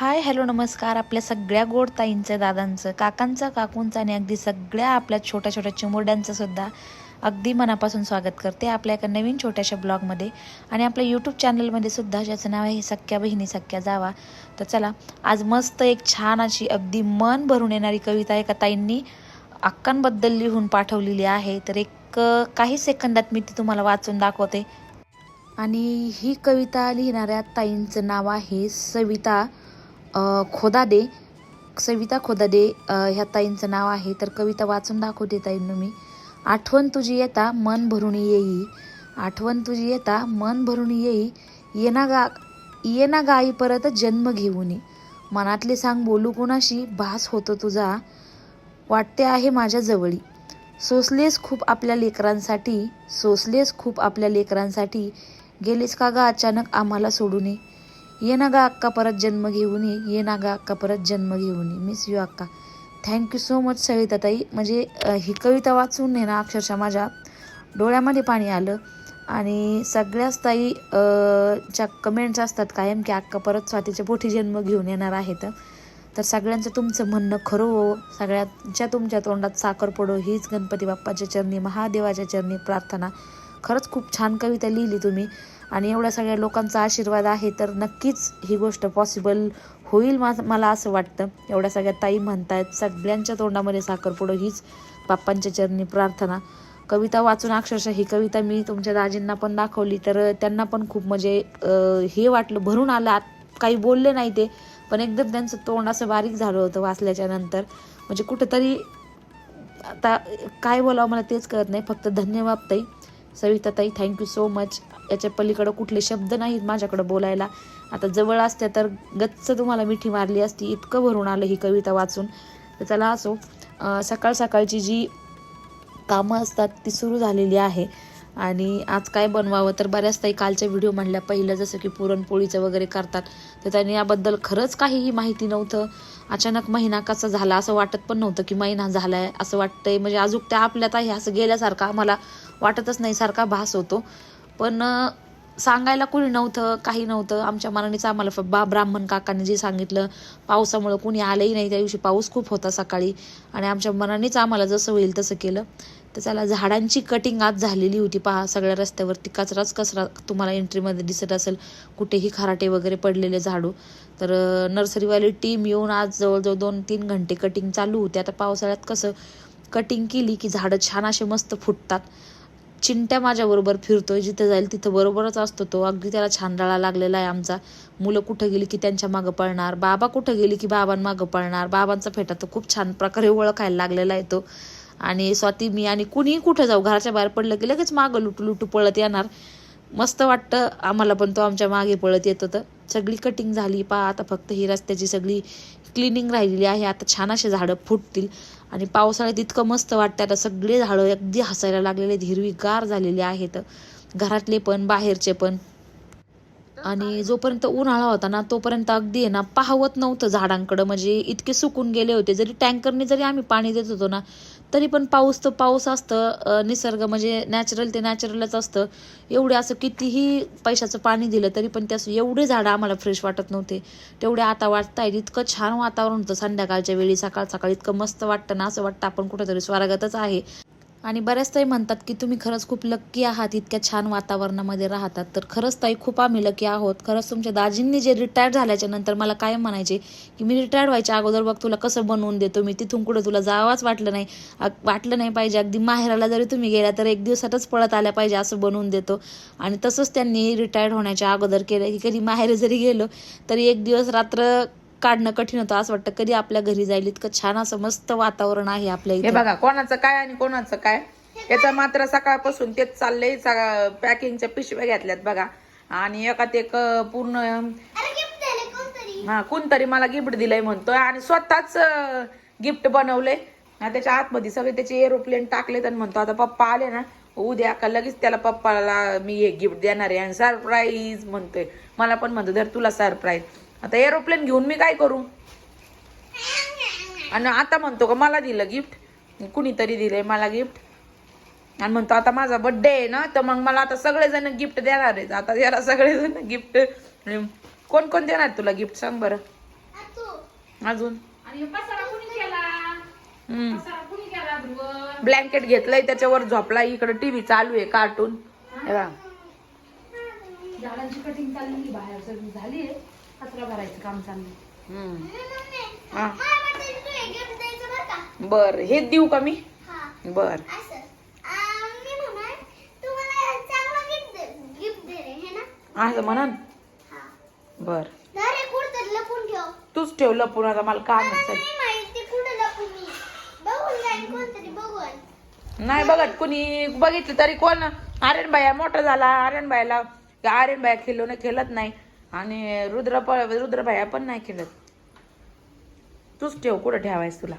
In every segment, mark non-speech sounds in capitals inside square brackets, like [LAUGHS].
Hi hello नमस्कार. आपल्या सगळ्या गोड ताईंचं दादांचं काकांचं काकूंचं आणि अगदी सगळ्या आपल्या छोट्या छोट्या चिमुरड्यांचं सुद्धा अगदी मनापासून स्वागत करते आपल्या एका नवीन छोट्याशा ब्लॉगमध्ये. आणि आपल्या यूट्यूब चॅनलमध्ये सुद्धा ज्याचं नाव आहे सख्या बहिणी सख्या जावा. तर चला आज मस्त एक छान अशी अगदी मन भरून येणारी कविता एका ताईंनी अक्कांबद्दल लिहून पाठवलेली आहे. तर एक काही सेकंदात मी ती तुम्हाला वाचून दाखवते. आणि ही कविता लिहिणाऱ्या ताईंचं नाव आहे सविता. अ, खोदादे सविता खोदादे ह्या ताईंचं नाव आहे. तर कविता वाचून दाखवते ताईंना मी. आठवण तुझी येता मन भरून येई. आठवण तुझी येता मन भरून येई. येना गा येना गाई परत जन्म घेऊन. मनातले सांग बोलू कुणाशी भास होतो तुझा. वाटते आहे माझ्या जवळी. सोसलेस खूप आपल्या लेकरांसाठी सोसलेस खूप आपल्या लेकरांसाठी. गेलेस का गा अचानक आम्हाला सोडून? ये ना गा अक्का परत जन्म घेऊन ये ये ना गा अक्का परत जन्म घेऊन ये मिस यू अक्का थँक्यू सो मच सविताताई म्हणजे ही कविता वाचून ना अक्षरशः माझ्या डोळ्यामध्ये पाणी आलं आणि सगळ्याच ताई च्या कमेंट्स असतात कायम की अक्का परत स्वातीच्या पोठी जन्म घेऊन येणार आहेत तर सगळ्यांचं तुमचं म्हणणं खरं हो सगळ्यांच्या तुमच्या तोंडात साखर पडो हीच गणपती बाप्पाच्या चरणी महादेवाच्या चरणी प्रार्थना खरंच खूप छान कविता लिहिली तुम्ही आणि एवढ्या सगळ्या लोकांचा आशीर्वाद आहे तर नक्कीच ही गोष्ट पॉसिबल होईल मा मला असं वाटतं. एवढ्या सगळ्या ताई म्हणतायत सगळ्यांच्या तोंडामध्ये साखरपुडं हीच बाप्पांच्या चरणी प्रार्थना. कविता वाचून अक्षरशः ही कविता मी तुमच्या दाजींना पण दाखवली तर त्यांना पण खूप म्हणजे हे वाटलं. भरून आलं आत- काही बोलले नाही ते पण एकदम त्यांचं तोंड असं बारीक झालं होतं वाचल्याच्या नंतर. म्हणजे कुठंतरी आता काय बोलावं मला तेच कळत नाही फक्त धन्यवाद ताई. सविता ताई थँक्यू सो मच याच्या पलीकडं कुठले शब्द नाहीत माझ्याकडं बोलायला. आता जवळ असत्या तर गच्च तुम्हाला मिठी मारली असती इतकं भरून आलं ही कविता वाचून. तर चला असो. सकाळ सकाळची जी कामं असतात ती सुरू झालेली आहे. आणि आज काय बनवावं? तर बऱ्याच ताई कालच्या व्हिडिओ म्हणल्या पहिलं जसं की पुरणपोळीचं वगैरे करतात. तर त्यांनी याबद्दल खरंच काहीही माहिती नव्हतं. अचानक महिना कसा झाला असं वाटत पण नव्हतं की महिना झालाय असं वाटतंय. म्हणजे अजून त्या आपल्यात आहे असं गेल्यासारखं आम्हाला वाटतच नाही सारखा भास होतो. पण सांगायला कोणी नव्हतं काही नव्हतं. आमच्या मनानेच आम्हाला फ- बा ब्राह्मण काकांनी जे सांगितलं पावसामुळं कोणी आलंही नाही त्या दिवशी पाऊस खूप होता सकाळी. आणि आमच्या मनानेच आम्हाला जसं होईल तसं केलं. तर त्याला झाडांची कटिंग आज झालेली होती. पहा सगळ्या रस्त्यावरती कचराच कचरा तुम्हाला एंट्रीमध्ये दिसत असेल. कुठेही खराटे वगैरे पडलेले झाडू. तर नर्सरीवाली टीम येऊन आज जवळजवळ दोन तीन घंटे कटिंग चालू होते. आता पावसाळ्यात कसं कटिंग केली की झाडं छान असे मस्त फुटतात. चिंट्या माझ्याबरोबर फिरतोय जिथे जाईल तिथं बरोबरच असतो तो. अगदी त्याला छानडाळा लागलेला आहे आमचा. मुलं कुठं गेली की त्यांच्या मागं पळणार? बाबा कुठं गेली की बाबांमागं पळणार? बाबांचा फेटा तर खूप छान प्रकारे ओळखायला लागलेला आहे तो. आणि स्वाती मी आणि कुणीही कुठं जाऊ घराच्या बाहेर पडलं की लगेच मागं लुटू लुटू पळत येणार. मस्त वाटतं आम्हाला पण तो आमच्या मागे पळत येतो तर सगळी कटिंग झाली. पहा आता फक्त ही रस्त्याची सगळी क्लिनिंग राहिलेली आहे. आता छान असे झाडं फुटतील. आणि पावसाळ्यात इतकं मस्त वाटतं आता सगळे झाडं अगदी हसायला लागलेले हिरवीगार झालेले आहेत. घरातले पण बाहेरचे पण. आणि जोपर्यंत उन्हाळा होता ना तोपर्यंत अगदी आहे ना पाहवत नव्हतं झाडांकडं. म्हणजे इतके सुकून गेले होते. जरी टँकरने जरी आम्ही पाणी देत होतो ना तरी पण पाऊस तर पाऊस असतं निसर्ग म्हणजे नॅचरल ते नॅचरलच असतं. एवढे असं कितीही पैशाचं पाणी दिलं तरी पण ते असं एवढे झाडं आम्हाला फ्रेश वाटत नव्हते. तेवढे आता वाटतायत इतकं छान वातावरण होतं संध्याकाळच्या वेळी सकाळ सकाळ इतकं मस्त वाटतं ना असं वाटतं आपण कुठेतरी स्वर्गातच आहे. आणि बऱ्याच ताई म्हणतात की तुम्ही खरंच खूप लक्की आहात इतक्या छान वातावरणामध्ये राहतात. तर खरंच ताई खूप आम्ही लकी आहोत. खरंच तुमच्या दाजींनी जे रिटायर झाल्याच्यानंतर मला काय म्हणायचे की मी रिटायर व्हायच्या अगोदर बघ तुला कसं बनवून देतो मी तिथून कुठं तुला जावाच वाटलं नाही. वाटलं नाही पाहिजे. अगदी माहेराला जरी तुम्ही गेला तर एक दिवसातच पळत आल्या पाहिजे असं बनवून देतो. आणि तसंच त्यांनी रिटायर्ड होण्याच्या अगोदर केलं की कधी माहेर जरी गेलो तरी एक दिवस रात्र काढणं कठीण होतं. असं वाटतं कधी आपल्या घरी जाईल इतकं छान असं मस्त वातावरण आहे आपल्या हे इथे. बघा कोणाचं काय आणि कोणाचं काय? याचं मात्र सकाळपासून तेच चाललंय पॅकिंगच्या पिशव्या घेतल्यात बघा. आणि एकात एक अं, पूर्ण हा कोणतरी मला गिफ्ट दिलंय म्हणतोय. आणि स्वतःच गिफ्ट बनवलंय. आणि त्याच्या आतमध्ये सगळे त्याचे एरोप्लेन टाकलेत आणि म्हणतो आता पप्पा आले ना उद्या का लगेच त्याला पप्पाला मी हे गिफ्ट देणार आहे. आणि सरप्राईज म्हणतोय. मला पण म्हणतो तर तुला सरप्राईज. आता एरोप्लेन घेऊन मी काय करू? आणि आता म्हणतो का मला दिलं गिफ्ट कुणीतरी दिलंय मला गिफ्ट आणि म्हणतो आता माझा बर्थडे आहे ना तर मग मला आता सगळेजण गिफ्ट देणार आहेत. आता याला सगळेजण गिफ्ट कोण कोण देणार तुला गिफ्ट सांग बरं. अजून? ब्लँकेट घेतलंय त्याच्यावर झोपला इकडे टीव्ही चालू आहे कार्टून. झाडांची कटिंग चालली बाहेर झाली कचरा भरायचं काम चाललंय हम्म. हा. बर हे देऊ का मी? बर. असं. म्हणन बर. तूच ठेव लपून आता मला काम. नाही बघत कुणी. बघितलं तरी कोण? आर्यन बाया मोठा झाला. आर्यन बायाला आर्यन बाया खेळलो ना खेळत नाही. आणि रुद्र प- रुद्र बाया पण नाही खेळत. तूच ठेव कुठं ठेवायस तुला?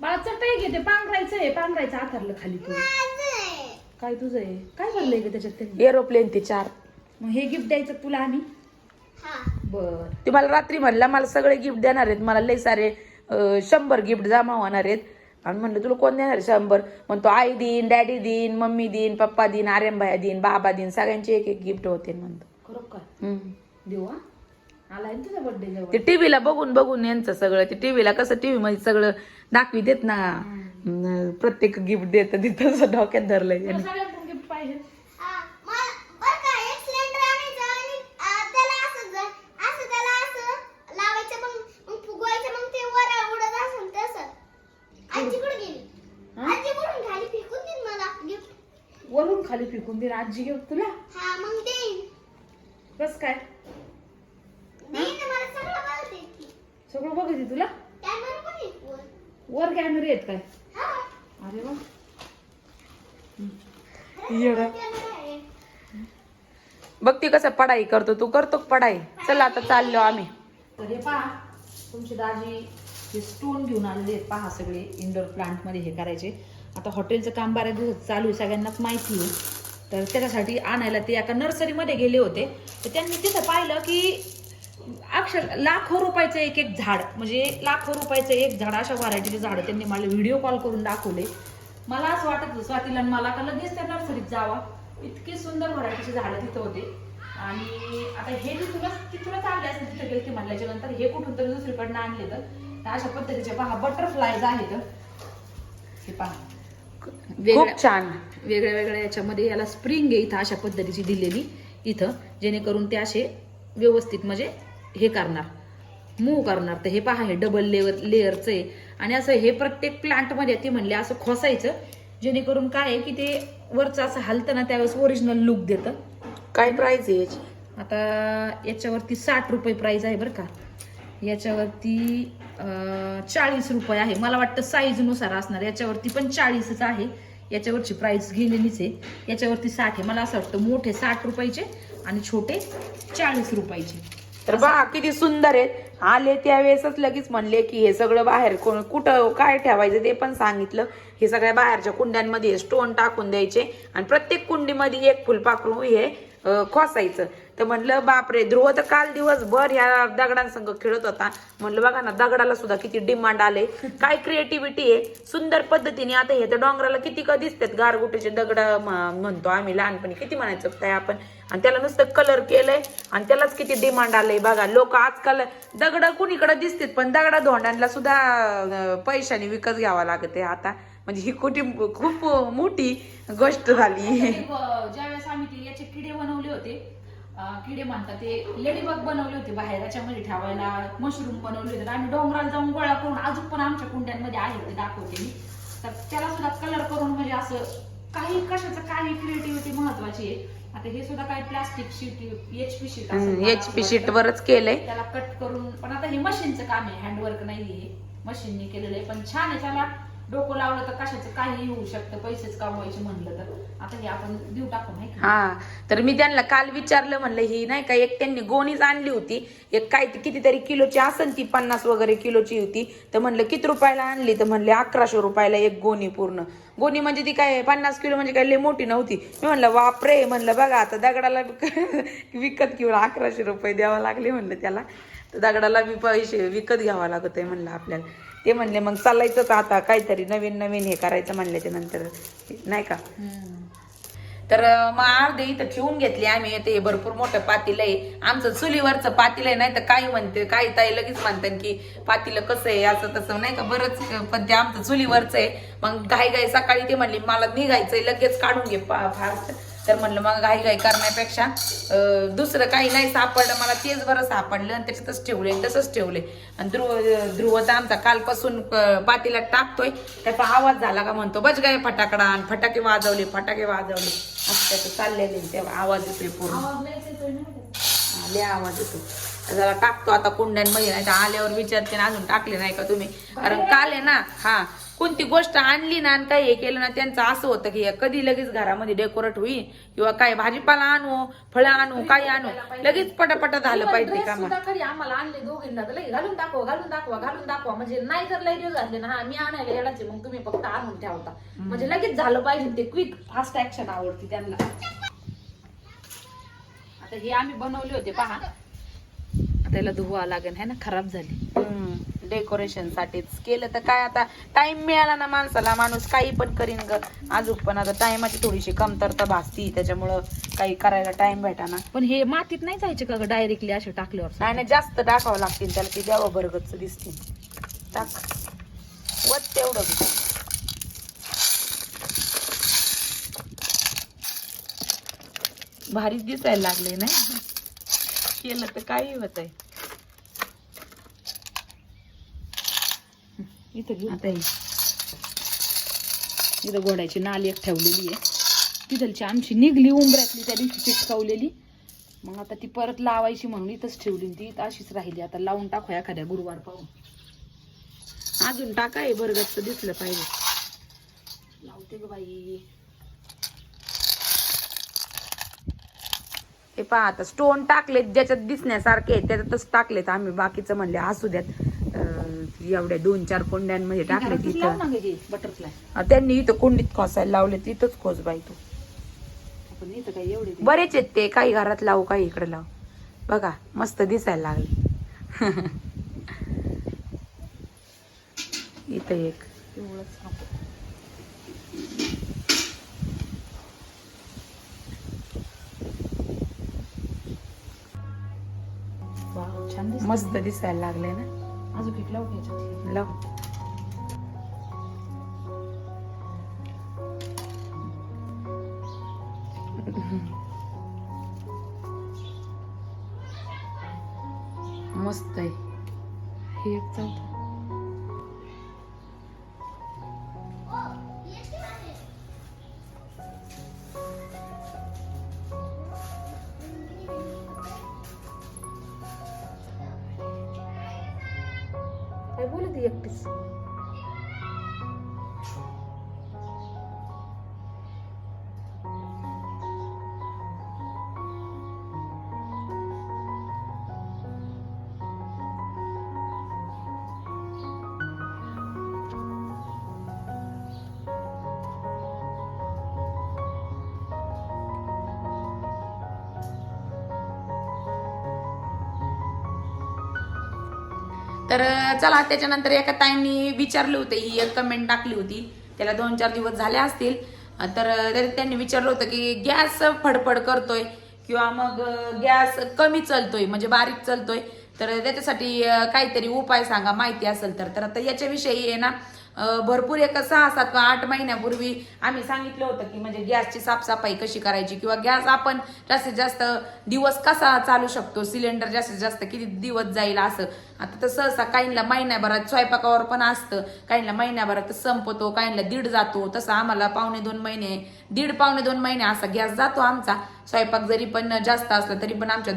मला चटई घेते पांघरायचं आहे पांघरायचं आथरलं खाली तू. काय तुझं आहे? काय भरलंय ग त्याच्यात त्यांनी? एरोप्लेन ते चार. मग हे गिफ्ट द्यायचं तुला आम्ही? बर. ते मला रात्री म्हणला मला सगळे गिफ्ट देणार आहेत. मला लय सारे अं, शंभर गिफ्ट जमा होणार आहेत. आणि म्हणलं तुला कोण देणार आहे शंभर? म्हणतो आई देईन डॅडी देईन मम्मी देईन पप्पा देईन आर्यन भाया देईन बाबा देईन. सगळ्यांचे एक एक गिफ्ट होते म्हणतो. खरं काय हम्म. देऊ हा? आलाय ना तुझा बर्थडे जवळ. ते टीव्हीला बघून बघून यांचं सगळं ते टीव्हीला कसं टीव्ही मध्ये सगळं दाखवी देत ना. अं, प्रत्येक गिफ्ट देत तिथं डोक्यात धरलंय तुला त्यांनी. सगळ्यात गिफ्ट पाहिजे. हा? वरून खाली फेकून दे आजी घेऊ तुला? कस काय? सगळं बघते तुला? वर कॅमेरे आहेत काय? अरे वा. येडा. बघ ती कसं पडाई करतो तू करतो का पडाई चल आता चाललो आम्ही. तर हे पहा तुमचे दाजी हे स्टोन घेऊन आलेले आहेत. पहा सगळे इंडोर प्लांटमध्ये हे करायचे. आता हॉटेलचं काम बऱ्याच दिवस चालू आहे सगळ्यांनाच माहिती आहे. तर त्याच्यासाठी आणायला ते एका नर्सरीमध्ये गेले होते. तर त्यांनी तिथं पाहिलं की अक्षर लाखो रुपयाचं एक एक झाड म्हणजे लाखो रुपयाचं एक झाड अशा व्हरायटीचे झाडं त्यांनी मला व्हिडिओ कॉल करून दाखवले. मला असं वाटत स्वातीला मला का लगेच त्या नर्सरीत जावा. इतकी सुंदर व्हरायटीचे झाडं तिथं होते. आणि आता हे तिथूनच तिथूनच आणले असेल तिथे गेले म्हणल्याच्या नंतर हे कुठून तरी दुसरीकडनं आणले तर. अशा पद्धतीचे पहा बटरफ्लायज आहेत. हे पहा. खूप छान. वेगळ्या वेगळ्या याच्यामध्ये याला स्प्रिंग आहे इथं अशा पद्धतीची दिलेली इथं जेणेकरून ते असे व्यवस्थित म्हणजे हे करणार. मूव करणार. तर हे पहा हे डबल लेअर लेअरचं आहे. आणि असं हे प्रत्येक प्लांटमध्ये ते म्हणले असं खोसायचं जेणेकरून काय आहे की ते वरचं असं हलतं ना त्यावेळेस ओरिजिनल लुक देतं. काय प्राइस आहे याची? आता याच्यावरती साठ रुपये प्राइस आहे बरं का. याच्यावरती चाळीस रुपये आहे. मला वाटतं साईजनुसार असणार. याच्यावरती पण चाळीसच आहे. याच्यावरची प्राईस गेलेलीच आहे. याच्यावरती साठ आहे. मला असं वाटतं मोठे साठ रुपयाचे आणि छोटे चाळीस रुपयाचे. तर बा किती सुंदर आहेत आले त्यावेळेसच लगेच म्हणले की हे सगळं बाहेर कोण कुठं काय ठेवायचं ते पण सांगितलं. हे सगळ्या बाहेरच्या कुंड्यांमध्ये स्टोन टाकून द्यायचे. आणि प्रत्येक कुंडीमध्ये एक फुलपाखरू हे खोसायचं तर म्हणलं बापरे ध्रुव तर काल दिवसभर ह्या दगडांसंग खेळत होता. म्हणलं बघा ना दगडाला सुद्धा किती डिमांड आले. काय क्रिएटिव्हिटी आहे. सुंदर पद्धतीने आता हे तर डोंगराला किती का दिसतात. गारगुटीचे दगड म्हणतो आम्ही लहानपणी. किती म्हणायचं काय आपण? आणि त्याला नुसतं कलर केलंय. आणि त्यालाच किती डिमांड आलंय. बघा लोक आजकाल दगड कुणीकडे दिसतात पण दगडा धोंडांना सुद्धा पैशाने विकत घ्यावा लागते आता. म्हणजे ही कुठे खूप मोठी गोष्ट झाली. ज्यावेळेस आम्ही ते याचे किडे बनवले होते किडे म्हणतात ते लेडीबग बनवले होते बाहेर याच्यामध्ये ठेवायला मशरूम बनवले होते. आम्ही डोंगराला जाऊन गोळा करून अजून पण आमच्या कुंड्यांमध्ये आहे ते दाखवते मी. तर त्याला सुद्धा कलर करून म्हणजे असं काही कशाचं काही क्रिएटिव्हिटी महत्वाची आहे. आता हे सुद्धा काही plastic sheet H P sheet H P sheet वरच केलंय. त्याला कट करून पण आता हे मशीनचं काम आहे हँडवर्क नाही हे मशीनने केलेलं आहे पण छान आहे त्याला. डोकं लावलं तर कशाचं काही होऊ शकतं पैसेच कमवायचे म्हणलं तर. आता हे आपण देऊ टाकू नाही का? हा तर मी त्यांना काल विचारलं म्हणलं ही नाही का एक त्यांनी गोणीच आणली होती. एक काय ती कितीतरी किलोची असन ती पन्नास वगैरे किलोची होती. तर म्हणलं किती रुपयाला आणली? तर म्हणले अकराशे रुपयाला एक गोणी पूर्ण. गोणी म्हणजे ती काय पन्नास किलो म्हणजे काय लय मोठी नव्हती. मी म्हणलं वापरे म्हणलं बघा आता दगडाला विक- [LAUGHS] विकत घेऊन अकराशे रुपये द्यावा लागले म्हणलं त्याला. तर दगडाला बी पैसे विकत घ्यावा लागत आहे म्हणलं आपल्याला. ते म्हणले मग चालायचंच आता काहीतरी नवीन नवीन हे करायचं म्हणल्याच्या नंतर. नाही का? तर मग अर्धे इथं ठेवून घेतली आम्ही ते भरपूर मोठं पातील आहे. आमचं चुलीवरचं पातील आहे नाही तर काही म्हणते काही ताई लगेच म्हणतात की पातीलं कसं आहे असं तसं. नाही का? बरंच पण ते आमचं चुलीवरचं आहे. मग घाई घाई सकाळी ते म्हणली मला निघायचंय लगेच काढून घे फास्ट तर म्हणलं मग घाई घाई करण्यापेक्षा दुसरं काही नाही सापडलं मला तेच बरं सापडलं आणि त्याच्यातच ठेवले तसंच ठेवले. आणि ध्रुव ध्रुव तर आमचा कालपासून पातीला टाकतोय त्याचा आवाज झाला का म्हणतो बच गाय फटाकडा आणि फटाके वाजवले फटाके वाजवले. असं त्याचं चाललेले तेव्हा आवाज येतोय पूर्ण. लय आवाज येतो जरा टाकतो आता कुंड्यांमध्ये नाही तर आल्यावर विचारते ना अजून टाकले नाही का तुम्ही? कारण काल आहे ना हा कोणती गोष्ट आणली ना आणि काही हे केलं ना त्यांचं असं होतं की कधी लगेच घरामध्ये डेकोरेट होईल किंवा काय भाजीपाला आणू फळं आणू काही आणू लगेच पटापटा झालं पाहिजे कधी आम्हाला आणले दोघींना तर लई घालून दाखवा घालून दाखवा घालून दाखवा. म्हणजे नाही जर लई दिवस घातले ना हा मी आणायला येडाचे मग तुम्ही फक्त आणून ठेवता म्हणजे लगेच झालं पाहिजे ते क्विक फास्ट ऍक्शन आवडते त्यांना. आता हे आम्ही बनवले होते पहा. त्याला धुवा लागेल है ना? खराब झाली. डेकोरेशन साठीच केलं तर काय आता? टाइम मिळाला ना माणसाला माणूस काही पण करीन ग. अजून पण आता टाइमाची थोडीशी कमतरता भासती त्याच्यामुळं काही करायला टाइम भेटाना. पण हे मातीत नाही जायचे का डायरेक्टली असे टाकल्यावर नाही नाही जास्त टाकावं लागतील त्याला ते द्यावं बरगच दिसतील. टाक. वत तेवढं. भारीच दिसायला लागले नाही? केलं तर काही होत आहे इथं घेऊ. आता. इथं गोड्याची नाली एक ठेवलेली आहे. तिथलची आमची निघली उंबऱ्यातली त्या दिवशी चिटकावलेली मग आता ती परत लावायची म्हणून इथंच ठेवली ती इथं अशीच राहिली. आता लावून टाकूया एखाद्या गुरुवार पाहून. अजून टाकाय बरगच दिसलं पाहिजे. लावते ग बाई. हे पहा आता स्टोन टाकलेत ज्याच्यात दिसण्यासारखे आहेत त्याच्यातच टाकलेत आम्ही. बाकीचं म्हणले असू द्यात. एवढ्या दोन चार कोंड्यांमध्ये ग हे बटरफ्लाय त्यांनी इथं कोंडीत खोसायला लावले तिथंच खोस बाई तू. आपण इथं काय एवढे ते- बरेच आहेत ते. काही घरात लावू काही इकडे लावू. बघा मस्त दिसायला लागले. [LAUGHS] इथं एक. मस्त दिसायला लागले ना? अजून एक लावू घ्यायच्यात लाव. मस्त आहे. काय तर चला त्याच्यानंतर एका ताईंनी विचारलं होतं ही एक कमेंट टाकली होती. त्याला दोन चार दिवस झाले असतील. तर त्यांनी विचारलं होतं की गॅस फडफड करतोय किंवा मग गॅस कमी चालतोय म्हणजे बारीक चालतोय तर त्याच्यासाठी काहीतरी उपाय सांगा माहिती असेल तर. तर आता याच्याविषयी आहे ना भरपूर एक सहा सात किंवा आठ महिन्यापूर्वी आम्ही सांगितलं होतं की म्हणजे गॅसची साफसफाई कशी करायची? किंवा गॅस आपण जास्तीत जास्त दिवस कसा चालू शकतो? सिलेंडर जास्तीत जास्त किती दिवस जाईल असं. आता तर सहसा काहींना महिन्याभरात स्वयंपाकावर पण असतं. काहींना महिन्याभरात संपतो काहींना दीड जातो. तसं आम्हाला पावणे दोन महिने दीड पावणे दोन महिने असा गॅस जातो आमचा. स्वयंपाक जरी पण जास्त असला तरी पण आमच्या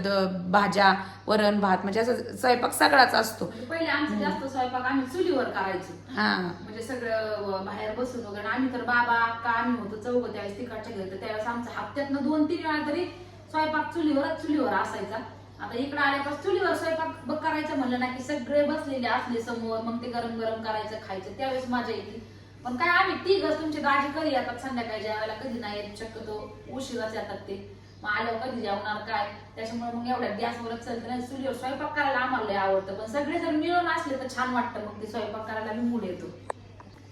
भाज्या वरण भात म्हणजे असं स्वयंपाक सगळाच असतो. पहिले आमचं जास्त स्वयंपाक आम्ही चुलीवर करायचो. हा. म्हणजे सगळं बाहेर बसून वगैरे. आम्ही तर बाबा अक्का आम्ही होतो चौघ त्यावेळेस तिकडच्या घरी. तर त्यावेळेस आमचं हप्त्यातनं दोन तीन वेळा तरी स्वयंपाक चुलीवरच चुलीवर असायचा. आता इकडे आल्यापासून चुलीवर स्वयंपाक करायचं म्हणलं ना की सगळे बसलेले असले समोर मग ते गरम गरम करायचं खायचं त्यावेळेस मजा येते. पण काय आम्ही तिघच तुमची दाजी कधी येतात संध्याकाळी जेवायला? कधी नाही येत शक्यतो उशिराच येतात ते. मग आल्यावर कधी जेवणार काय? त्याच्यामुळे मग एवढ्या गॅसवरच चालतं नाही चुलीवर स्वयंपाक करायला आम्हाला लय आवडतं. पण सगळे जर मिळून असले तर छान वाटतं. मग ते स्वयंपाक करायला मी मूड येतो.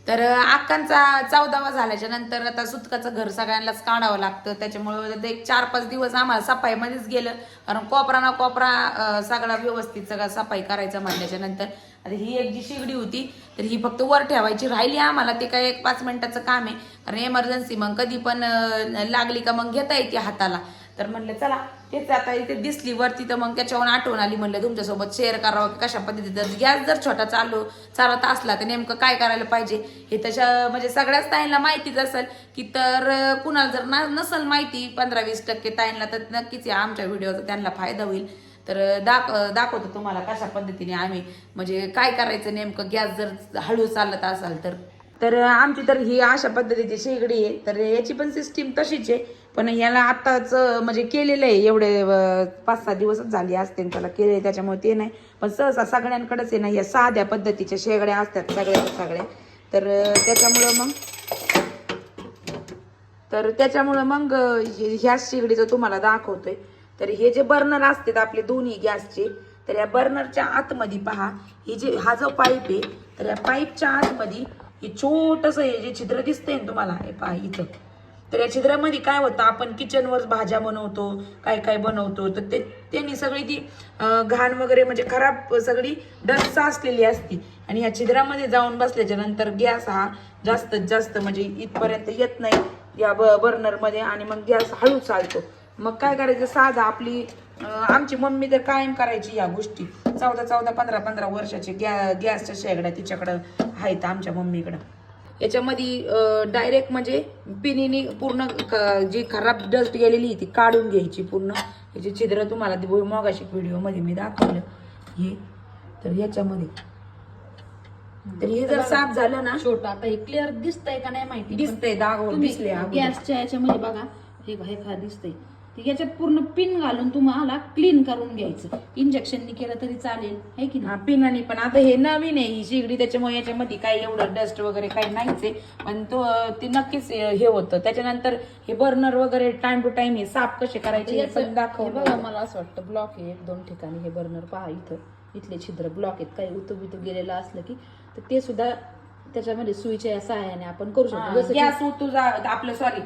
तर आक्कांचा चौदावा झाल्याच्यानंतर आता सुतकाचं घर सगळ्यांनाच काढावं लागतं. त्याच्यामुळं ते एक चार पाच दिवस आम्हाला सफाईमध्येच गेलं. कारण कोपरा ना कोपरा सगळा व्यवस्थित सगळा सफाई करायचं म्हणल्याच्या नंतर. आता ही एक जी शिगडी होती तर ही फक्त वर ठेवायची राहिली आम्हाला. ते काय एक पाच मिनिटाचं काम आहे. कारण एमर्जन्सी मग कधी पण लागली का मग घेता येते हाताला. तर म्हणलं चला तेच आता इथे दिसली वरती तर मग त्याच्यावर आठवण आली म्हणलं तुमच्यासोबत शेअर करावं कशा पद्धतीत गॅस जर छोटा चालू चालत असला तर नेमकं काय करायला पाहिजे? हे त्याच्या म्हणजे सगळ्याच ताईंना माहितीच असेल की तर कुणाला जर ना नसेल माहिती पंधरा वीस टक्के ताईंना तर नक्कीच या आमच्या व्हिडिओचा त्यांना फायदा होईल. तर दाख दाखवतो तुम्हाला कशा पद्धतीने आम्ही म्हणजे काय करायचं नेमकं? गॅस जर हळू चालत असाल तर. तर आमची तर ही अशा पद्धतीची शेगडी आहे. तर याची पण सिस्टीम तशीच आहे. पण याला आत्ताच म्हणजे केलेलं आहे एवढे पाच सहा दिवसच झाले असते त्याला केले त्याच्यामुळे ते नाही. पण सहसा सगळ्यांकडेच आहे ना या साध्या पद्धतीच्या शेगड्या असतात सगळ्या सगळ्या. तर त्याच्यामुळं मग तर त्याच्यामुळं मग हे- ह्या शेगडीचं तुम्हाला दाखवतोय तर हे जे बर्नर असतात आपले दोन्ही गॅसचे तर या बर्नरच्या आतमध्ये पहा ही जे हा जो पाईप आहे तर या पाईपच्या आतमध्ये हे छोटस हे जे छिद्र दिसतंय ना तुम्हाला हे पहा इथं. तर या छिद्रामध्ये काय होतं? आपण किचनवर भाज्या बनवतो काय काय बनवतो तर ते त्यांनी सगळी ती घाण वगैरे म्हणजे खराब सगळी डस्ट असलेली असती. आणि या छिद्रामध्ये जाऊन बसल्याच्या नंतर गॅस हा जास्तीत जास्त म्हणजे इथपर्यंत येत नाही या ब बर्नरमध्ये आणि मग गॅस हळू चालतो. मग काय करायचं? साधा आपली आमची मम्मी तर कायम करायची या गोष्टी. चौदा चौदा पंधरा पंधरा वर्षाचे गॅ गॅसच्या शेगड्या तिच्याकडं आहेत आमच्या मम्मीकडं. याच्यामध्ये डायरेक्ट म्हणजे पिनीने पूर्ण जी खराब डस्ट गेलेली ती काढून घ्यायची पूर्ण. याची छिद्र तुम्हाला ती मोगाशी व्हिडिओमध्ये मी दाखवलं. हे तर याच्यामध्ये. तर हे जर साफ झालं ना छोटं आता हे क्लिअर दिसतंय का नाही माहिती दिसतंय दाग दिसले. गॅसच्या याच्यामध्ये बघा. हे हे खा दिसतंय. याच्यात पूर्ण पिन घालून तुम्हाला क्लीन करून घ्यायचं. इंजेक्शननी केलं तरी चालेल है की नाही? हा पिनानी पण. आता हे नवीन आहे ही शेगडी त्याच्यामुळे याच्यामध्ये काही एवढं डस्ट वगैरे काही नाहीच आहे. पण तो ते नक्कीच हे होतं. त्याच्यानंतर हे बर्नर वगैरे टाइम टू टाइम हे साफ कसे करायचे हे याचं- पण हे दाखव बघा मला असं वाटतं ब्लॉक आहे. एक दोन ठिकाणी हे बर्नर पहा इथं. इथले छिद्र ब्लॉक आहेत. काही उतू बितू गेलेलं असलं की तर ते सुद्धा त्याच्यामध्ये सुईच्या या सहाय्याने आपण करू शकतो जसं की गॅस उतू जा आपलं सॉरी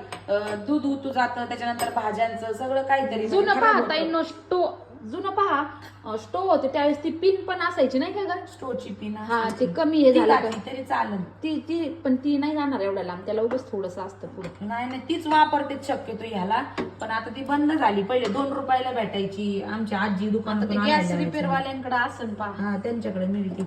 दूध उतू जातं त्याच्यानंतर भाज्यांचं सगळं काहीतरी जुनं खराब होतं. जुनं पहा. स्टोव होते त्यावेळेस ती पिन पण असायची नाही का गं? स्टोची पिन हा ते कमी हे झालं का? तरी चालेल. ती ती पण ती नाही जाणार एवढ्या लांब त्याला उगाच थोडस असतं पुढे. नाही नाही तीच वापरते शक्यतो ह्याला. पण आता ती बंद झाली. पहिले दोन रुपयाला भेटायची. आमची आजी दुकान गॅस रिपेअर वाल्यांकडे असन पहा. हा त्यांच्याकडे मिळते.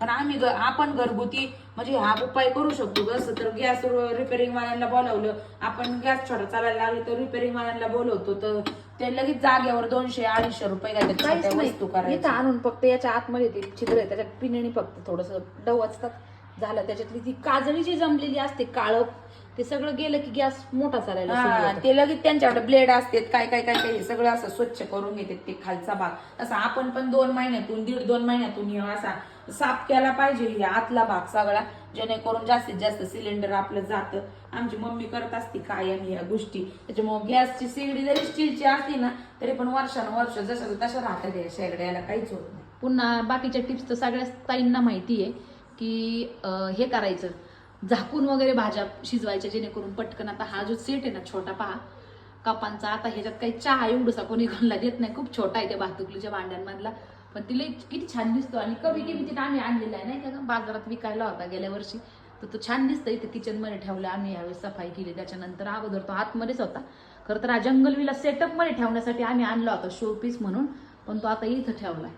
पण आम्ही आपण घरगुती म्हणजे हा उपाय करू शकतो कसं तर गॅस रिपेअरिंग वाल्यांना बोलावलं. आपण गॅस छोटा चालायला लागलो तर रिपेअरिंग वाल्यांना बोलवतो. तर ते लगेच जागेवर दोनशे अडीचशे रुपये काहीच छोट्या नाही. वस्तू इथं करायच्या. आणून फक्त याच्या आतमध्ये ते छिद्र आहे त्याच्यात पिण्याने फक्त थोडस डवचतात झालं त्याच्यातली ती काजळी जी जमलेली असते काळं ते सगळं गेलं की गॅस मोठा चालायला होतो. ते लगेच त्यांच्याकडे ब्लेड असतात काय काय काय काय हे सगळं असं स्वच्छ करून घेतात ते खालचा भाग. तसं आपण पण दोन महिन्यातून दीड दोन महिन्यातून हे असा साफ केला पाहिजे हे आतला भाग सगळा. जेणेकरून जास्तीत जास्त सिलेंडर आपलं जातं. आमची मम्मी करत असते कायम या गोष्टी. त्याच्यामुळे गॅसची शेगडी जरी स्टीलची असली ना तरी पण वर्षानुवर्ष जसं तसं राहतात या शेगड्याला काहीच होत नाही. पुन्हा बाकीच्या टिप्स तर सगळ्या ताईंना माहिती आहे की हे करायचं. झाकून वगैरे भाज्या शिजवायच्या जेणेकरून पटकन आता हा जो सेट आहे ना छोटा पहा. कपांचा आता ह्याच्यात काही चहा एवढसा कोणी कोणाला देत नाही. खूप छोटा आहे त्या भातुकलीच्या भांड्यांमधला. पण तिला किती छान दिसतो. आणि कमी किमतीत आम्ही आणलेला आहे नाही का गं? बाजारात विकायला होता गेल्या वर्षी. तर तो छान दिसतो इथे किचनमध्ये ठेवला आम्ही यावेळेस सफाई केली. त्याच्यानंतर अगोदर तो आतमध्येच होता. खरं तर हा जंगलविला सेटअपमध्ये ठेवण्यासाठी आम्ही आणला होता शो पीस म्हणून पण तो आता इथं ठेवलाय.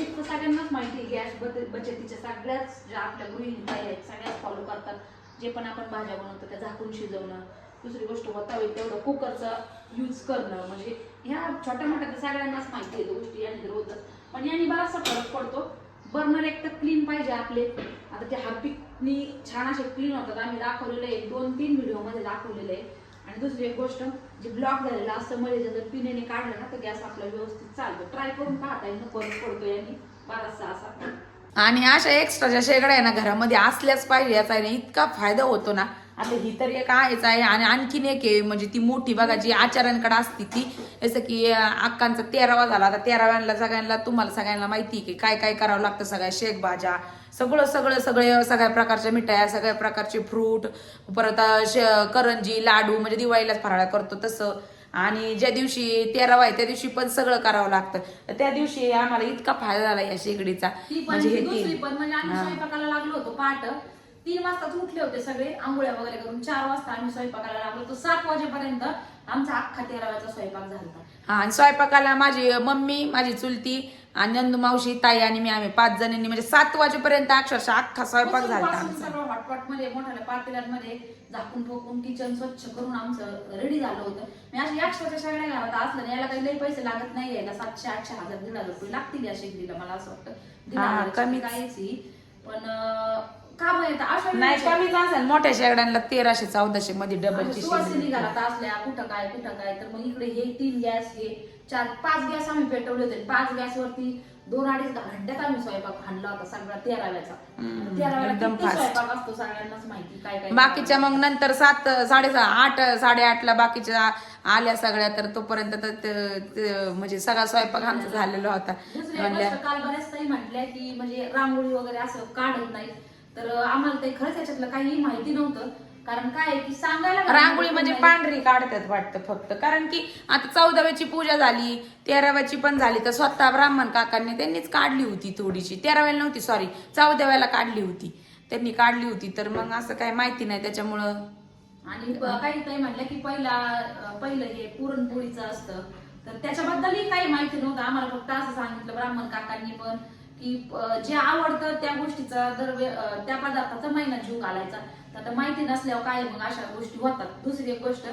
तर सगळ्यांनाच माहिती आहे गॅस बचत बचतीच्या सगळ्याच ज्या आपल्या गृहिणी आहेत सगळ्याच फॉलो करतात. जे पण आपण भाज्या बनवतो त्या झाकून शिजवणं. दुसरी गोष्ट होता होईल तेवढं कुकरचं यूज करणं. म्हणजे ह्या छोट्या मोठ्या तर सगळ्यांनाच माहिती आहे गोष्टी यांनी होतात. पण यांनी बराचसा फरक पडतो. बर्नर एक तर क्लीन पाहिजे आपले. आता ते हार्पिकनी छान असे क्लीन होतात. आम्ही दाखवलेले आहे दोन तीन व्हिडिओमध्ये दाखवलेले आहे. आणि दुसरी एक गोष्ट जे ब्लॉक झालेलं असतं मध्ये जर पिण्याने काढलं ना तर गॅस आपला व्यवस्थित चालतो. ट्राय करून पाहता येईल फरक पडतो यांनी. बराचसा असा. आणि अशा एक्स्ट्राच्या शेगड्या आहे ना घरामध्ये असल्याच पाहिजे याचा इतका फायदा होतो ना. आता ही तर एक आहेच आहे. आणि आणखीन एक आहे म्हणजे ती मोठी बघा जी आचार्यांकडे असती ती जसं की अक्कांचा तेरावा झाला. आता तेराव्यांना सगळ्यांना तुम्हाला सगळ्यांना माहिती की काय काय करावं लागतं सगळ्या शेक भाज्या. सगळं सगळं सगळे सगळ्या प्रकारच्या मिठाया सगळ्या प्रकारचे फ्रूट परत श- करंजी लाडू म्हणजे दिवाळीलाच फराळा करतो तसं. आणि ज्या दिवशी तेरावा आहे त्या दिवशी पण सगळं करावं लागतं. तर त्या दिवशी आम्हाला इतका फायदा झाला या शेगडीचा. म्हणजे हे म्हणजे लागलो होतो पहाट तीन वाजताच उठले होते सगळे आंघोळ्या वगैरे करून चार वाजता आम्ही स्वयंपाकाला लागलो. होतो सात वाजेपर्यंत आमचा अख्खा तेराव्याचा स्वयंपाक झाला हा आणि स्वयंपाकाला माझी मम्मी माझी चुलती आणि नंदू मावशी ताई आणि मी आम्ही पाच जणींनी म्हणजे सात वाजेपर्यंत अक्षरशः अख्खा स्वयंपाक झाला आमचा. सगळं हॉटपॉटमध्ये मोठ्या पातेल्यांमध्ये झाकून ठोकून किचन स्वच्छ करून आमचं रेडी झालं होतं. मी अशी एक्स्ट्राच्या सगळ्या घरात असलं ना याला काही लई पैसे लागत नाही यायला सातशे आठशे हजार दीड हजार रुपये लागतील या शेगडीला मला असं वाटतं. दीड हा, हजाराची कमीच. काहीच. पण येतं? नाही वेळेस- कमीच असेल. मोठ्या शेगड्यांना तेराशे चौदाशे मध्ये डबलची सुवासिनी घरात असल्या कुठं काय कुठं काय तर मग इकडे हे तीन गॅस हे चार पाच गॅस आम्ही पेटवले होते. पाच गॅस वरती दोन अडीच घंट्यात आम्ही स्वयंपाक हाणला होता सगळा तेराव्याचा. हम्म, तेराव्याला एकदम किती fast. स्वयंपाक असतो सगळ्यांनाच माहिती काय काय. बाकीच्या मग नंतर सात साडेसहा आठ साडेआठला बाकीच्या आल्या सगळ्या तर तोपर्यंत तर ते- ते- म्हणजे सगळा स्वयंपाक आमचा झालेला होता. दुसरी म्हणल्या गोष्ट काल बऱ्याच ताई म्हटल्या की म्हणजे रांगोळी वगैरे असं काढत नाही तर आम्हाला ते खरंच याच्यातलं काही माहिती नव्हतं. कारण काय की सांगायला रांगोळी म्हणजे पांढरी काढतात वाटतं फक्त. कारण की आता चौदाव्याची पूजा झाली तेराव्याची पण झाली तर स्वतः ब्राह्मण काकांनी त्यांनीच काढली होती थोडीशी तेराव्याला नव्हती सॉरी चौदाव्याला काढली होती. त्यांनी काढली होती. तर मग असं काय माहिती नाही त्याच्यामुळं. आणि काही काही म्हणलं की पहिला पहिलं हे पुरणपोळीचं असतं. तर त्याच्याबद्दलही काही माहिती नव्हतं. आम्हाला फक्त असं सांगितलं ब्राह्मण काकांनी पण. की जे आवडतं त्या गोष्टीचा दर त्या पदार्थाचा महिना जीव घालायचा. आता माहिती नसल्यावर काय मग अशा गोष्टी होतात. दुसरी एक गोष्ट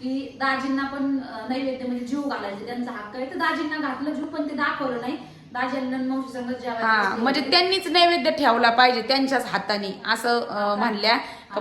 की दाजींना पण नैवेद्य म्हणजे जीव घालायचे. त्यांचा हक्क आहे. तर दाजींना घातलं जीव पण ते दाखवलं नाही. हा म्हणजे त्यांनीच नैवेद्य ठेवला पाहिजे त्यांच्याच हाताने असं म्हणल्या.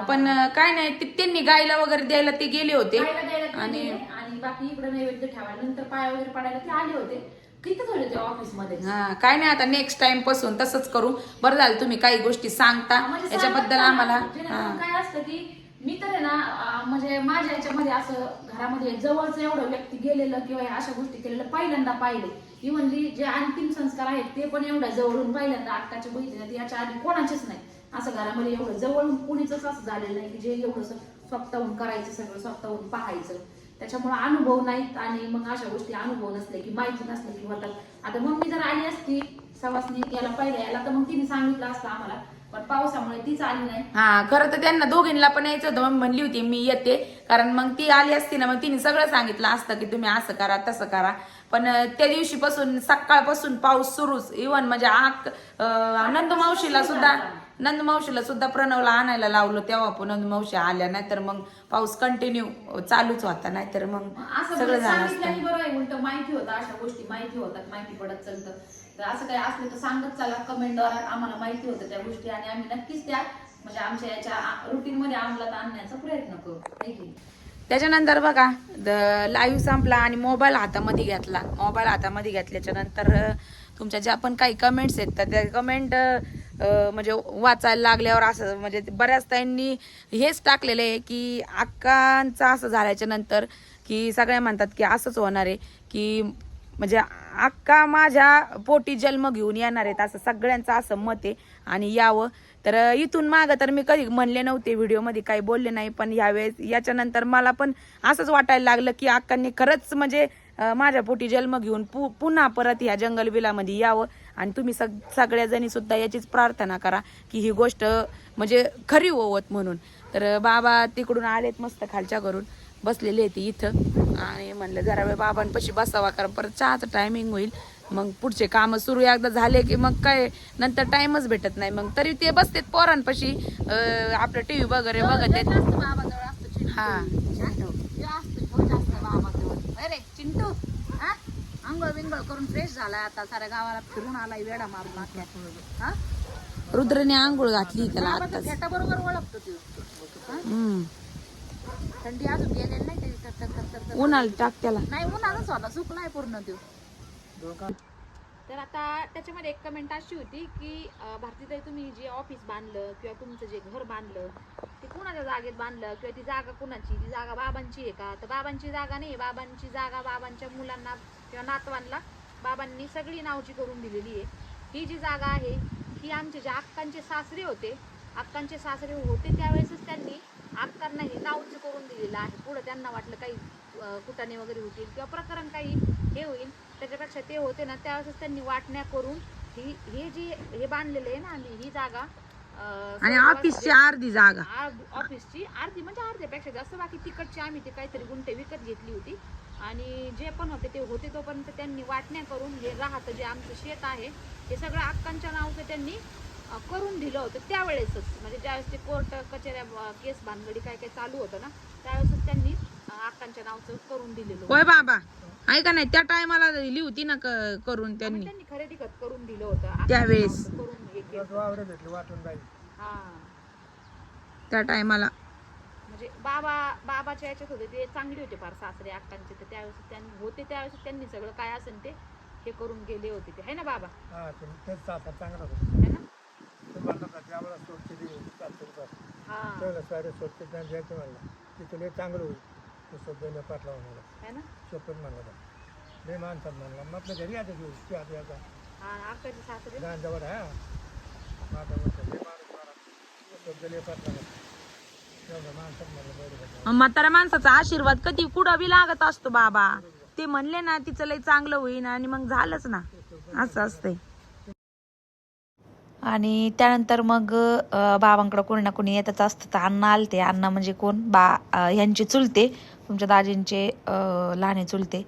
पण काय नाही त्यांनी गायला वगैरे द्यायला ते गेले होते. आणि बाकी इकडे नैवेद्य ठेवायला नंतर पाया वगैरे पडायला ते आले होते. किती ते हा काय नाही आता नेक्स्ट टाइमपासून तसंच करू. बरं झालं तुम्ही काही गोष्टी सांगता. म्हणजे याच्याबद्दल सांगत आम्हाला नाही. हा. जेणेकरून काय असतं की मी तर आहे ना म्हणजे माझ्या याच्यामध्ये असं घरामध्ये जवळचं एवढं व्यक्ती गेलेलं किंवा ह्या अशा गोष्टी केलेलं पहिल्यांदा पाहिले. इव्हनली जे अंतिम संस्कार आहेत ते पण एवढ्या जवळून पहिल्यांदा अक्काच्या बहिणीने याच्या आधी कोणाचेच नाही. असं घरामध्ये एवढं जवळून कुणीच असं झालेलं नाही की जे एवढं स्वतःहून करायचं सगळं स्वतःहून पाहायचं. त्याच्यामुळे अनुभव नाहीत आणि मग अशा गोष्टी अनुभव नसले की माहिती नसले की होतात. आता मम्मी जर आली असती सवासनी याला पहिल्या याला तर मग तिने सांगितलं असतं आम्हाला. पण पावसामुळे तीच आली नाही. हा खरं तर त्यांना दोघींना पण यायचं होतं. मग म्हणली होती मी येते. कारण मग ती आली असती ना मग तिने सगळं सांगितलं असतं की तुम्ही असं करा तसं करा. पण त्या त्या दिवशीपासून सकाळपासून पाऊस सुरूच. इव्हन म्हणजे आक नंद मावशीला सुद्धा नंदू मावशीला सुद्धा प्रणवला आणायला लावलं तेव्हा पण नंदू मावशी आल्या नाहीतर मग पाऊस कंटिन्यू चालूच होता नाहीतर मग सगळं म्हणजे झालं असतं. बरं आहे उलट माहिती होतं अशा गोष्टी माहिती होतात माहिती पडत चालतं. तर असं काही असलं तर सांगत चला कमेंटद्वारे आम्हाला माहिती होतं त्या गोष्टी आणि आम्ही नक्कीच त्या म्हणजे आमच्या याच्या रुटीन मध्ये अंमलात आणण्याचा प्रयत्न करू? त्याच्यानंतर बघा लाईव्ह संपला आणि मोबाईल हातामध्ये घेतला. मोबाईल हातामध्ये घेतल्याच्या नंतर अं, तुमच्या ज्या पण काही कमेंट्स आहेत तर त्या कमेंट म्हणजे वाचायला लागल्यावर असं म्हणजे बऱ्याच ताईंनी हेच टाकलेलं आहे की अक्कांचं असं झाल्याच्यानंतर की सगळ्या म्हणतात की असंच होणार आहे की म्हणजे अक्का माझ्या पोटी जन्म घेऊन येणार आहेत असं सगळ्यांचं असं मत आहे आणि यावं. तर इथून मागं तर मी कधी म्हणले नव्हते व्हिडिओमध्ये काही बोलले नाही पण यावेळेस याच्यानंतर मला पण असंच वाटायला लागलं की अक्कांनी खरंच म्हणजे माझ्या पोटी जन्म घेऊन पु पुन्हा परत ह्या जंगल विलामध्ये यावं. आणि तुम्ही सग सगळ्या जणी सुद्धा याचीच प्रार्थना करा की ही गोष्ट म्हणजे खरी होवत म्हणून. तर बाबा तिकडून आलेत मस्त खालच्या घरून. बसलेले आहेत इथं. आणि म्हणलं जरा वेळ बाबांपाशी बसावा कारण परत चहाचं टायमिंग होईल. मग पुढचे काम सुरू एकदा झाले की मग काय नंतर टाइमच भेटत नाही. मग तरी ते बसतेत पोरांपाशी. आपलं टीव्ही वगैरे बघत आहेत. हा. चिंटू. आंघोळ करून फ्रेश झालाय आता. साऱ्या गावाला फिरून आलाय वेडा मारून हा? रुद्रने आंघोळ घातली त्याला आताच फेटा बरोबर ओळखतो तू. हा? हम्म. थंडी अजून गेलेली नाही तरी तर- तर- तर- तर- तर- उन्हाला टाक त्याला. नाही उन्हाळाच होता सुकलाय पूर्ण तो. तर आता त्याच्यामध्ये एक कमेंट अशी होती की अं, भारतीताई तुम्ही जे ऑफिस बांधलं किंवा तुमचं जे घर बांधलं ते कुणाच्या जागेत बांधलं? किंवा ती जागा कुणाची? ती जागा बाबांची आहे का? तर बाबांची जागा नाही बाबांची जागा बाबांच्या मुलांना किंवा नातवांना बाबांनी सगळी नावची करून दिलेली आहे ही जी जागा आहे की आमचे जे अक्कांचे सासरे होते अक्कांचे सासरे होते त्यावेळेसच त्यांनी अक्कांना हे गावचं करून दिलेलं आहे. पुढं त्यांना वाटलं काही अं, कुटाणे वगैरे होतील किंवा प्रकरण काही हे होईल त्याच्यापेक्षा ते होते ना त्यावेळेसच त्यांनी वाटण्या करून ही हे जे हे बांधलेलं आहे ना आम्ही ही जागा आणि ऑफिसची जे- अर्धी जागा. ऑफिसची अर्धी म्हणजे अर्ध्यापेक्षा जास्त बाकी तिकडची आम्ही ते काहीतरी गुंठे विकत घेतली होती. आणि जे पण होते ते होते तोपर्यंत त्यांनी वाटण्या करून हे राहतं जे आमचं शेत आहे हे सगळं अक्कांच्या नावाचं त्यांनी करून दिलं होतं त्यावेळेसच. म्हणजे ज्यावेळेस ते कोर्ट कचेऱ्या केस भानगडी काय काय चालू होतं ना त्यावेळेसच त्यांनी अक्कांच्या नावचं करून दिलेलं होय बाबा. ऐका नाही? त्या टायमाला दिली होती ना करून त्यांनी. त्यांनी खरेदी खत करून दिलं होतं. त्यावेळेस. करून त्या टायमाला. म्हणजे बाबा बाबाच्या याच्यात होते ते चांगले होते फार सासरे अक्कांचे तर त्यावेळेस त्यांनी होते त्यावेळेस त्यांनी सगळं काय असेल ते हे करून गेले होते ते. है ना बाबा? हा ते तेच सासर चांगला होता. है ना? ते म्हणतात त्यावेळेला स्वच्छ दिली होतं हा. तेवढं सारे स्वच्छ त्यांनी द्यायचं म्हणलं. तिथं लय चांगलं होईल. ते स्वतः पाठला म्हणाला. है ना? शोपत म्हणला लय माणसात म्हणला. आपल्या घरी आता घेऊ ते आता हा अक्काचे सासरे? गांजावर हा. माझा म्हणतो लय माणूस स्वतः लय पाठला म्हणलं म्हाताऱ्या माणसाचा आशीर्वाद कधी कुठं बी लागत असतो बाबा. ते म्हणले ना तिचं लय चांगलं होईन आणि मग झालंच ना. असं असतंय. आणि त्यानंतर मग बाबांकडे बाबांकडं कोणी ना कोणी येतच असतं. तर अण्णा आलते. अण्णा म्हणजे कोण? बा ह्यांचे चुलते. तुमच्या दाजींचे लहाने चुलते.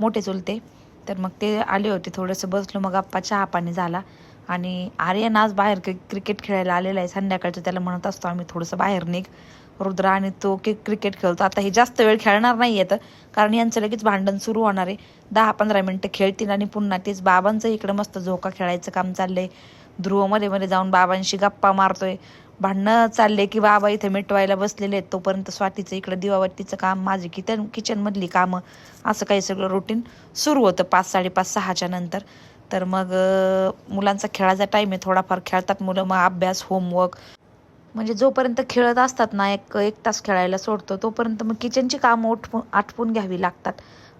मोठे चुलते. तर मग ते आले होते. थोडंसं बसलो. मग आप्पा चहा पाणी झाला. आणि आर्यन आज बाहेर क्रि क्रिकेट खेळायला आलेला आहे. संध्याकाळचं त्याला म्हणत असतो आम्ही थोडंसं बाहेर निघ. रुद्र आणि तो कि क्रिकेट खेळतो. आता हे जास्त वेळ खेळणार नाही येतं कारण यांचं लगेच भांडण सुरू होणार आहे. दहा पंधरा मिनटं खेळतील आणि पुन्हा तेच बाबांचं इकडं मस्त झोका खेळायचं काम चाललंय. ध्रुवमध्ये मध्ये जाऊन बाबांशी गप्पा मारतोय. भांडणं चालले की बाबा इथे मिटवायला बसलेले आहेत तोपर्यंत स्वातीचं इकडं दिवाबत्तीचं काम माझी किचन किचनमधली कामं असं काही सगळं रुटीन सुरू होतं पाच साडेपाच सहाच्या नंतर. तर मग मुलांचा खेळाचा टाईम आहे थोडाफार खेळतात मुलं मग अभ्यास होमवर्क म्हणजे जोपर्यंत खेळत असतात ना एक एक तास खेळायला सोडतो तोपर्यंत मग किचनची कामं उठपून आटपून घ्यावी लागतात.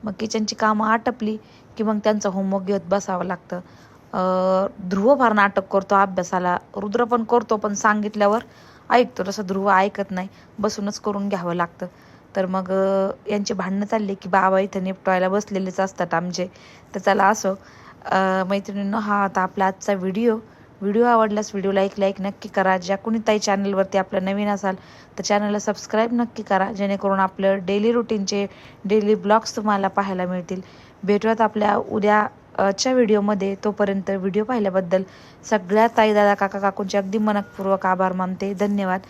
मग किचनची कामं आटपली की मग त्यांचं होमवर्क घेत बसावं लागतं. ध्रुव फार नाटक करतो अभ्यासाला. रुद्र पण करतो पण सांगितल्यावर ऐकतो. तसं ध्रुव ऐकत नाही बसूनच करून घ्यावं लागतं. तर मग यांचे यांची भांडणं चालली की बाबा इथं निपटवायला बसलेलेच असतात आमचे. तर चला असो मैत्रिणींनो हा आता आपला आजचा व्हिडिओ. व्हिडिओ आवडल्यास व्हिडिओला एक लाईक नक्की करा. ज्या कुणी ताई चॅनलवरती आपलं नवीन असाल तर चॅनलला सबस्क्राईब नक्की करा. जेणेकरून आपलं डेली रुटीनचे डेली ब्लॉग्स तुम्हाला पाहायला मिळतील. भेटूयात आपल्या उद्याच्या व्हिडिओमध्ये तोपर्यंत व्हिडिओ पाहिल्याबद्दल सगळ्या ताई दादा काका काकूंचे अगदी मनपूर्वक आभार मानते. धन्यवाद.